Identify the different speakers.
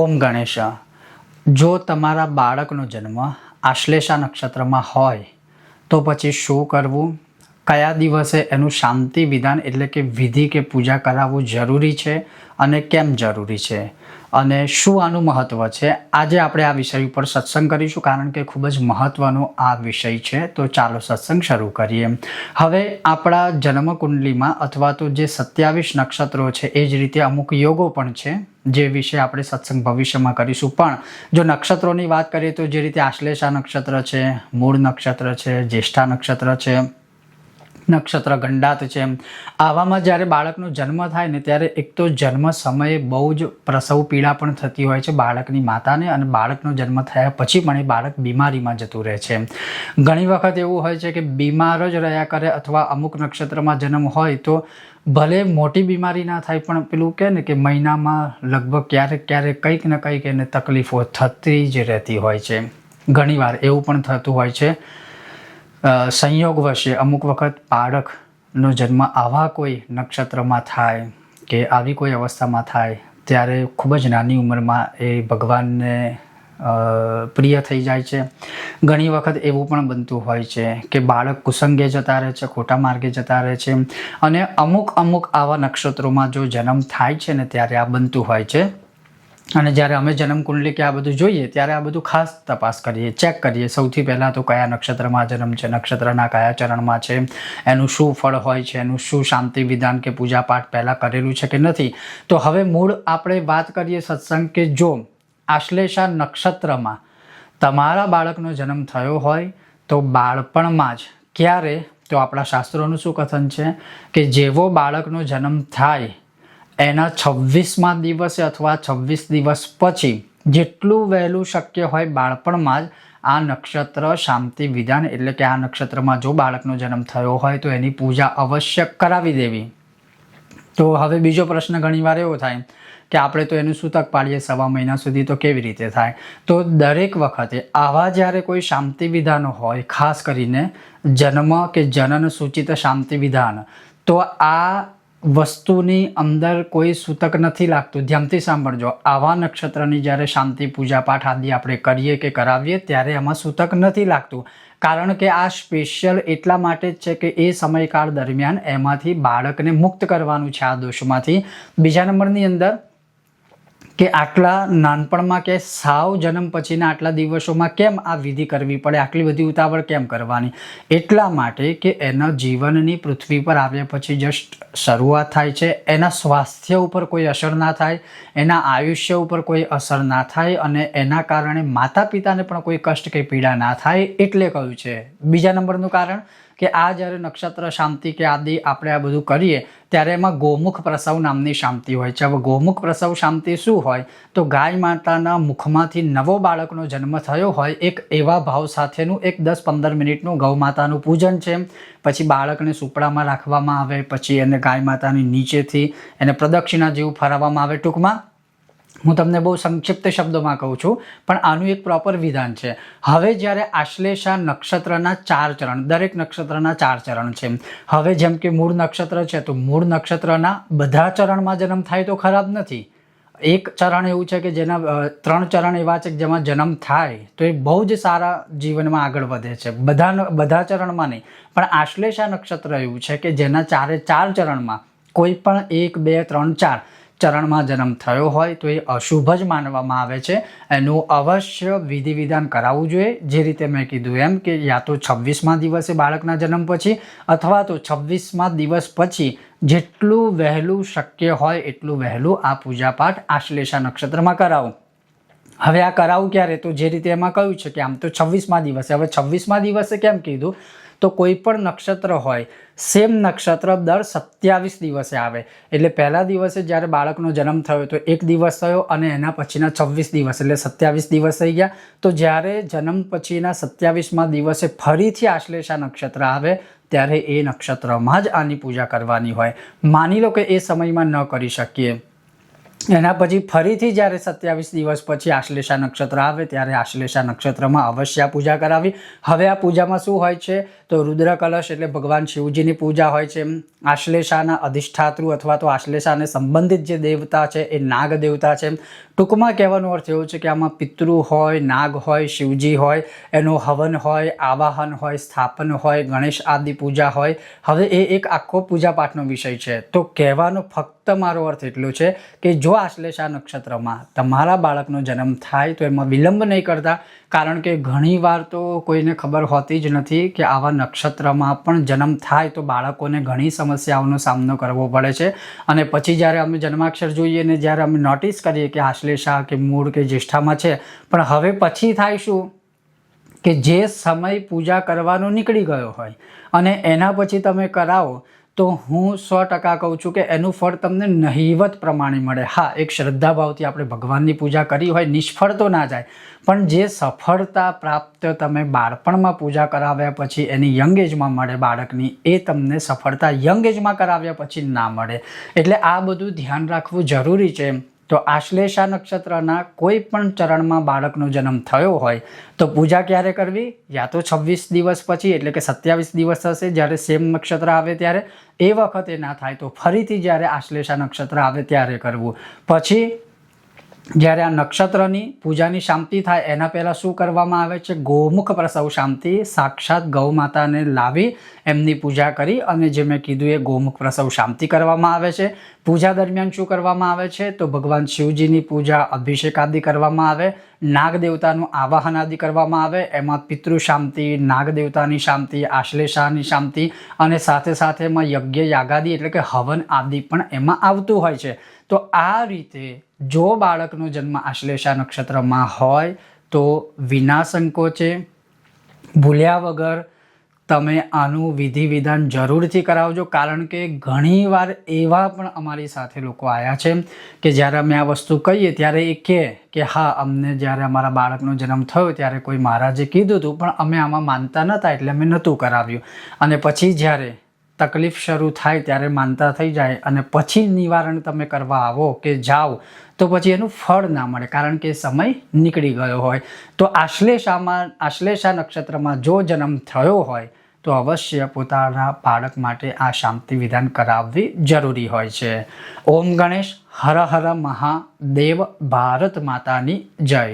Speaker 1: ઓમ ગણેશ જો તમારા બાળકનો જન્મ આશ્લેષા નક્ષત્રમાં હોય તો પછી શું કરવું? કયા દિવસે એનું શાંતિ વિધાન એટલે કે વિધિ કે પૂજા કરાવવું જરૂરી છે અને કેમ જરૂરી છે? અને શું આનું મહત્ત્વ છે? આજે આપણે આ વિષય ઉપર સત્સંગ કરીશું કારણ કે ખૂબ જ મહત્ત્વનો આ વિષય છે. તો ચાલો સત્સંગ શરૂ કરીએ. હવે આપણા જન્મકુંડલીમાં અથવા તો જે સત્યાવીસ નક્ષત્રો છે એ જ રીતે અમુક યોગો પણ છે જે વિશે આપણે સત્સંગ ભવિષ્યમાં કરીશું. પણ જો નક્ષત્રોની વાત કરીએ તો જે રીતે આશ્લેષા નક્ષત્ર છે, મૂળ નક્ષત્ર છે, જ્યેષ્ઠા નક્ષત્ર છે નક્ષત્ર ગંડાત છે. આવામાં જ્યારે બાળકનો જન્મ થાય ને ત્યારે એક તો જન્મ સમયે બહુ જ પ્રસવ પીડા પણ થતી હોય છે બાળકની માતાને અને બાળકનો જન્મ થયા પછી પણ એ બાળક બીમારીમાં જતું રહે છે. ઘણી વખત એવું હોય છે કે બીમાર જ રહ્યા કરે અથવા અમુક નક્ષત્રમાં જન્મ હોય તો ભલે મોટી બીમારી ના થાય પણ પેલું કહે ને કે મહિનામાં લગભગ ક્યારેક ક્યારેક કંઈક ને કંઈક એને તકલીફો થતી જ રહેતી હોય છે. ઘણીવાર એવું પણ થતું હોય છે. અ, સંયોગ વશે અમુક વખત બાળકનો જન્મ આવા કોઈ નક્ષત્રમાં થાય કે આવી કોઈ અવસ્થામાં થાય ત્યારે ખૂબ જ નાની ઉંમરમાં એ ભગવાનને પ્રિય થઈ જાય છે. ઘણી વખત એવું પણ બનતું હોય છે કે બાળક કુસંગે જતા રહે છે ખોટા માર્ગે જતા રહે છે અને અમુક અમુક આવા નક્ષત્રોમાં જો જન્મ થાય છે ને ત્યારે આ બનતું હોય છે. અને જ્યારે અમે જન્મ કુંડલી કે આ બધું જોઈએ, ત્યારે આ બધું ખાસ તપાસ કરીએ, ચેક કરીએ, સૌથી પહેલાં તો કયા નક્ષત્રમાં જન્મ છે, નક્ષત્રના કયા ચરણમાં છે, એનું શું ફળ હોય છે, એનું શું શાંતિ વિધાન કે પૂજાપાઠ પહેલાં કરેલું છે કે નથી. તો હવે મૂળ આપણે વાત કરીએ સત્સંગ કે જો આશ્લેષા નક્ષત્રમાં તમારા બાળકનો જન્મ થયો હોય, તો બાળપણમાં જ ક્યારે, તો આપણા શાસ્ત્રોનું શું કથન છે કે જેવો બાળકનો જન્મ થાય એના છવ્વીસમાં દિવસે અથવા છવ્વીસ દિવસ પછી જેટલું વહેલું શક્ય હોય બાળપણમાં જ આ નક્ષત્ર શાંતિ વિધાન એટલે કે આ નક્ષત્રમાં જો બાળકનો જન્મ થયો હોય તો એની પૂજા અવશ્ય કરાવી દેવી. તો હવે બીજો પ્રશ્ન ઘણીવાર એવો થાય કે આપણે તો એનું સૂતક પાડીએ સવા મહિના સુધી તો કેવી રીતે થાય? તો દરેક વખતે આવા જ્યારે કોઈ શાંતિ વિધાનો હોય, ખાસ કરીને જન્મ કે જનન સૂચિત શાંતિ વિધાન, તો આ વસ્તુની અંદર કોઈ સૂતક નથી લાગતું. ધ્યાનથી સાંભળજો. આવા નક્ષત્રની જ્યારે શાંતિ, પૂજા, પાઠ આદિ આપણે કરીએ કે કરાવીએ, ત્યારે એમાં સૂતક નથી લાગતું. કારણ કે આ સ્પેશિયલ એટલા માટે જ છે કે એ સમયકાળ દરમિયાન એમાંથી બાળકને મુક્ત કરવાનું છે આ દોષમાંથી. બીજા નંબરની અંદર કે આટલા નાનપણમાં કે સાવ જન્મ પછીના આટલા દિવસોમાં કેમ આ વિધિ કરવી પડે? આટલી બધી ઉતાવળ કેમ કરવાની? એટલા માટે કે એના જીવનની પૃથ્વી પર આવ્યા પછી જસ્ટ શરૂઆત થાય છે. એના સ્વાસ્થ્ય ઉપર કોઈ અસર ના થાય, એના આયુષ્ય ઉપર કોઈ અસર ના થાય અને એના કારણે માતા પિતાને પણ કોઈ કષ્ટ કે પીડા ના થાય એટલે કહ્યું છે. બીજા નંબરનું કારણ કે આ જ્યારે નક્ષત્ર શાંતિ કે આદિ આપણે આ બધું કરીએ, ત્યારે એમાં ગૌમુખ પ્રસવ નામની શાંતિ હોય છે. હવે ગૌમુખ પ્રસવ શાંતિ શું હોય? તો ગાય માતાના મુખમાંથી નવો બાળકનો જન્મ થયો હોય, એક એવા ભાવ સાથેનું એક દસ પંદર મિનિટનું ગૌ માતાનું પૂજન છે. પછી બાળકને સુપડામાં રાખવામાં આવે, પછી એને ગાય માતાની નીચેથી એને પ્રદક્ષિણા જેવું ફરાવવામાં આવે ટૂંકમાં. હું તમને બહુ સંક્ષિપ્ત શબ્દોમાં કહું છું, પણ આનું એક પ્રોપર વિધાન છે. હવે જ્યારે આશ્લેષા નક્ષત્રના ચાર ચરણ, દરેક નક્ષત્રના ચાર ચરણ છે. હવે જેમ કે મૂળ નક્ષત્ર છે, તો મૂળ નક્ષત્રના બધા ચરણમાં જન્મ થાય તો ખરાબ નથી. એક ચરણ એવું છે કે જેના ત્રણ ચરણ એવા છે કે જેમાં જન્મ થાય, તો એ બહુ જ સારા જીવનમાં આગળ વધે છે. બધા બધા ચરણમાં નહીં. પણ આશ્લેષા નક્ષત્ર એવું છે કે જેના ચારે ચાર ચરણમાં કોઈ પણ એક, બે, ત્રણ, ચાર ચરણમાં જન્મ થયો હોય તો એ અશુભ જ માનવામાં આવે છે. એનું અવશ્ય વિધિ વિધાન કરાવવું જોઈએ. જે રીતે મેં કીધું એમ કે યા તો છવ્વીસમાં દિવસે બાળકના જન્મ પછી અથવા તો છવ્વીસમાં દિવસ પછી જેટલું વહેલું શક્ય હોય એટલું વહેલું આ પૂજાપાઠ આશ્લેષા નક્ષત્રમાં કરાવું. હવે આ કરાવું ક્યારે? તો જે રીતે એમાં કહ્યું છે કે આમ તો છવ્વીસમાં દિવસે. હવે છવ્વીસમાં દિવસે કેમ કીધું? તો કોઈ પણ નક્ષત્ર હોય સેમ નક્ષત્ર દર સત્યાવીસ દિવસે આવે. એટલે પહેલા દિવસે જ્યારે બાળકનો જન્મ થયો તો એક દિવસ થયો અને એના પછીના છવ્વીસ દિવસ, એટલે સત્યાવીસ દિવસ થઈ ગયા. તો જ્યારે જન્મ પછીના સત્યાવીસમાં દિવસે ફરીથી આશ્લેષા નક્ષત્ર આવે, ત્યારે એ નક્ષત્રમાં જ આની પૂજા કરવાની હોય. માની લો કે એ સમયમાં ન કરી શકીએ. એના પછી ફરીથી જ્યારે સત્યાવીસ દિવસ પછી આશ્લેષા નક્ષત્ર આવે, ત્યારે આશ્લેષા નક્ષત્રમાં અવશ્ય પૂજા કરાવી. હવે આ પૂજામાં શું હોય છે? તો રુદ્ર કલશ એટલે ભગવાન શિવજીની પૂજા હોય છે. આશ્લેષાના અધિષ્ઠાતૃ અથવા તો આશ્લેષાને સંબંધિત જે દેવતા છે એ નાગ દેવતા છે ટૂંકમાં કહેવાનો અર્થ એવો છે કે આમાં પિતૃ હોય, નાગ હોય, શિવજી હોય, એનો હવન હોય, આવાહન હોય, સ્થાપન હોય, ગણેશ આદિ પૂજા હોય. હવે એ એક આખો પૂજાપાઠનો વિષય છે. તો કહેવાનો ફક્ત મારો અર્થ એટલો છે કે જો આશ્લેષા નક્ષત્રમાં તમારા બાળકનો જન્મ થાય તો એમાં વિલંબ નહીં કરતા, કારણ કે ઘણીવાર તો કોઈને ખબર હોતી જ નથી કે આવા નક્ષત્રમાં પણ જન્મ થાય તો બાળકોને ઘણી સમસ્યાઓનો સામનો કરવો પડે છે. અને પછી જ્યારે અમે જન્માક્ષર જોઈએ ને જ્યારે અમે નોટિસ કરીએ કે આશ્લેષા કે મૂળ કે જ્યેષ્ઠામાં છે, પણ હવે પછી થાય શું? કે જે સમય પૂજા કરવાનો નીકળી ગયો હોય અને એના પછી તમે કરાવો તો હું સો ટકા કહું છું કે એનું ફળ તમને નહિવત પ્રમાણે મળે. હા, એક શ્રદ્ધાભાવથી આપણે ભગવાનની પૂજા કરી હોય, નિષ્ફળ તો ના જાય, પણ જે સફળતા પ્રાપ્ત તમે બાળપણમાં પૂજા કરાવ્યા પછી એની યંગ એજમાં મળે બાળકની, એ તમને સફળતા યંગ એજમાં કરાવ્યા પછી ના મળે. એટલે આ બધું ધ્યાન રાખવું જરૂરી છે. તો આશ્લેષા નક્ષત્રના કોઈ પણ ચરણમાં બાળકનો જન્મ થયો હોય, તો પૂજા ક્યારે કરવી? યા તો છવ્વીસ દિવસ પછી, એટલે કે સત્યાવીસ દિવસ થશે જ્યારે સેમ નક્ષત્ર આવે ત્યારે. એ વખતે ના થાય, તો ફરીથી જ્યારે આશ્લેષા નક્ષત્ર આવે ત્યારે કરવું. પછી જ્યારે આ નક્ષત્રની પૂજાની શાંતિ થાય, એના પહેલાં શું કરવામાં આવે છે? ગૌમુખ પ્રસવ શાંતિ, સાક્ષાત ગૌ માતાને લાવી એમની પૂજા કરી અને જે મેં કીધું એ ગૌમુખ પ્રસવ શાંતિ કરવામાં આવે છે. પૂજા દરમિયાન શું કરવામાં આવે છે? તો ભગવાન શિવજીની પૂજા, અભિષેક આદિ કરવામાં આવે નાગ દેવતાનું આવાહન આદિ કરવામાં આવે, એમાં પિતૃ શાંતિ નાગ દેવતાની શાંતિ, આશ્લેષાની શાંતિ અને સાથે સાથે એમાં યજ્ઞ, યાગાદી એટલે કે હવન આદિ પણ એમાં આવતું હોય છે. તો આ રીતે જો બાળકનો જન્મ આશ્લેષા નક્ષત્રમાં હોય તો વિના સંકોચે, ભૂલ્યા વગર તમે આનું વિધિ વિધાન જરૂરથી કરાવજો. કારણ કે ઘણીવાર એવા પણ અમારી સાથે લોકો આવ્યા છે કે જ્યારે અમે આ વસ્તુ કહીએ ત્યારે એ કહે કે, હા, અમને જ્યારે અમારા બાળકનો જન્મ થયો ત્યારે કોઈ મહારાજે કીધું હતું, પણ અમે આમાં માનતા નહોતા એટલે અમે નહોતું કરાવ્યું. અને પછી જ્યારે તકલીફ શરૂ થાય ત્યારે માનતા થઈ જાય અને પછી નિવારણ તમે કરવા આવો કે જાઓ, તો પછી એનું ફળ ના મળે કારણ કે સમય નીકળી ગયો હોય. તો આશ્લેષામાં, આશ્લેષા નક્ષત્રમાં જો જન્મ થયો હોય, તો અવશ્ય પોતાના બાળક માટે આ શાંતિ વિધાન કરાવવી જરૂરી હોય છે. ઓમ ગણેશ, હર હર મહાદેવ, ભારત માતાની જય.